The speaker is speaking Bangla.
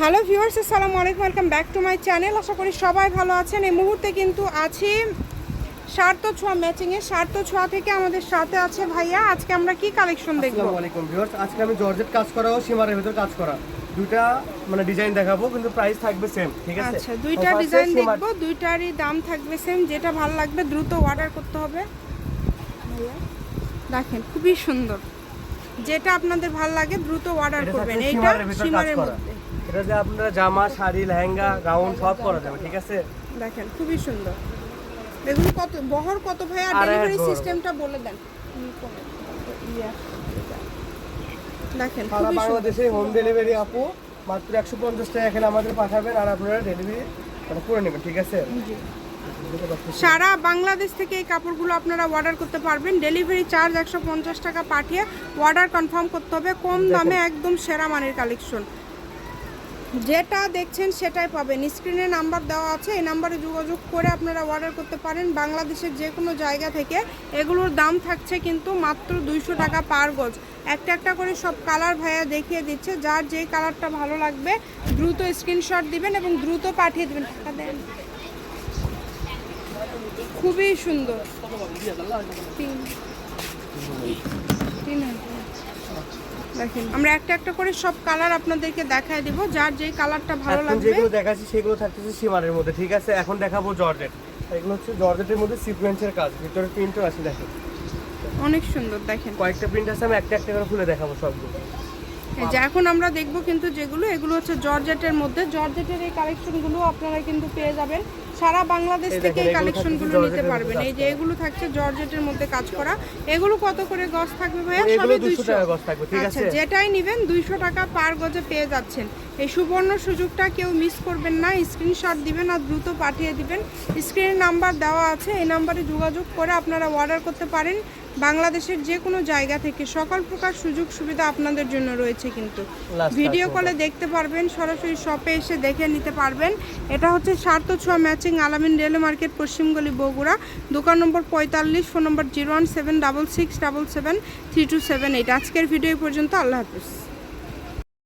হ্যালো ভিউয়ার্স আসসালামু আলাইকুম welcome back to my channel. আশা করি সবাই ভালো আছেন। এই মুহূর্তে কিন্তু আছি সার্থ ছোঁয়া ম্যাচিংয়ে সার্থ ছোঁয়া থেকে আমাদের সাথে আছে ভাইয়া। আজকে আমরা কি কালেকশন দেখব? আসসালামু আলাইকুম ভিউয়ার্স আজকে আমি জর্জেট কাজ করা ও সীমারের ভিতর কাজ করা। দুইটা মানে ডিজাইন দেখাবো কিন্তু প্রাইস থাকবে সেম ঠিক আছে? আচ্ছা দুইটা ডিজাইন দেখব দুইটারই দাম থাকবে সেম যেটা ভালো লাগবে দ্রুত অর্ডার করতে হবে। ভাইয়া, দেখেন খুবই সুন্দর। যেটা আপনাদের ভালো লাগে দ্রুত অর্ডার করবেন। এইটা সীমারের মধ্যে। এটা যে আপনারা জামা শাড়ি লেহেঙ্গা গাউন সব করা যাবে ঠিক আছে? দেখেন খুবই সুন্দর। এগুলো কত বহর কত ভাই আর ডেলিভারি সিস্টেমটা বলে দেন। দেখেন সারা বাংলাদেশে হোম ডেলিভারি আপু মাত্র একশো পঞ্চাশ টাকা এখানে আমাদের পাঠাবেন আর আপনারা ডেলিভারি মানে করে নেবেন ঠিক আছে? সারা বাংলাদেশ থেকে এই কাপড়গুলো আপনারা অর্ডার করতে পারবেন। ডেলিভারি চার্জ একশো পঞ্চাশ টাকা পাঠিয়ে অর্ডার কনফার্ম করতে হবে। কম দামে একদম সেরা মানের কালেকশন যেটা দেখছেন সেটাই পাবেন। স্ক্রিনে নাম্বার দেওয়া আছে, এই নাম্বারে যোগাযোগ করে আপনারা অর্ডার করতে পারেন। বাংলাদেশের যে কোনো জায়গা থেকে এগুলোর দাম থাকছে কিন্তু মাত্র দুইশো টাকা পার গজ। একটা একটা করে সব কালার ভাইয়া দেখিয়ে দিচ্ছে। যার যে কালারটা ভালো লাগবে, দ্রুত স্ক্রিনশট দিবেন এবং দ্রুত পাঠিয়ে দেবেন। খুবই সুন্দর। দেখেন। আমরা একটা একটা করে সব কালার আপনাদেরকে দেখায় দিব। যার যেই কালারটা ভালো লাগবে। যেগুলো দেখাচ্ছি সেগুলো থাকতেছে সীমারের মধ্যে ঠিক আছে? এখন দেখাবো জর্জেট। এগুলো হচ্ছে জর্জেটের মধ্যে সিকোয়েন্সের কাজ। ভিতরে প্রিন্টও আছে দেখেন। অনেক সুন্দর দেখেন। কয়েকটা প্রিন্ট আছে আমি একটা একটা করে খুলে দেখাবো সবগুলো। এই যে এখন আমরা দেখব কিন্তু যেগুলো এগুলো হচ্ছে জর্জেটের মধ্যে। জর্জেটের এই কালেকশনগুলো আপনারা কিন্তু পেয়ে যাবেন। সারা বাংলাদেশ থেকে এই কালেকশনগুলো নিতে পারবেন। এই যে এগুলো থাকছে জর্জেটের মধ্যে কাজ করা। এগুলো কত করে গজ থাকবে ভাইয়া? সবই দুশো দুইশো। টাকা গজ থাকবে ঠিক আচ্ছা আছে? যেটাই নেবেন দুইশো টাকা পার গজে পেয়ে যাচ্ছেন। এই সুবর্ণ সুযোগটা কেউ মিস করবেন না। স্ক্রিনশট দিবেন আর দ্রুত পাঠিয়ে দিবেন। স্ক্রিনের নাম্বার দেওয়া আছে। এই নাম্বারে যোগাযোগ করে আপনারা অর্ডার করতে পারেন। বাংলাদেশের যে কোনো জায়গা থেকে সকল প্রকার সুযোগ সুবিধা আপনাদের জন্য রয়েছে কিন্তু। ভিডিও কলে দেখতে পারবেন সরাসরি শপে এসে দেখে নিতে পারবেন। এটা হচ্ছে সার্থ ছোঁয়া ম্যাচিং আলামিন রেল মার্কেট পশ্চিমগলি বগুড়া দোকান নম্বর পঁয়তাল্লিশ phone number zero one seven double six double seven three two seven eight আজকের ভিডিও পর্যন্ত আল্লাহ হাফিজ।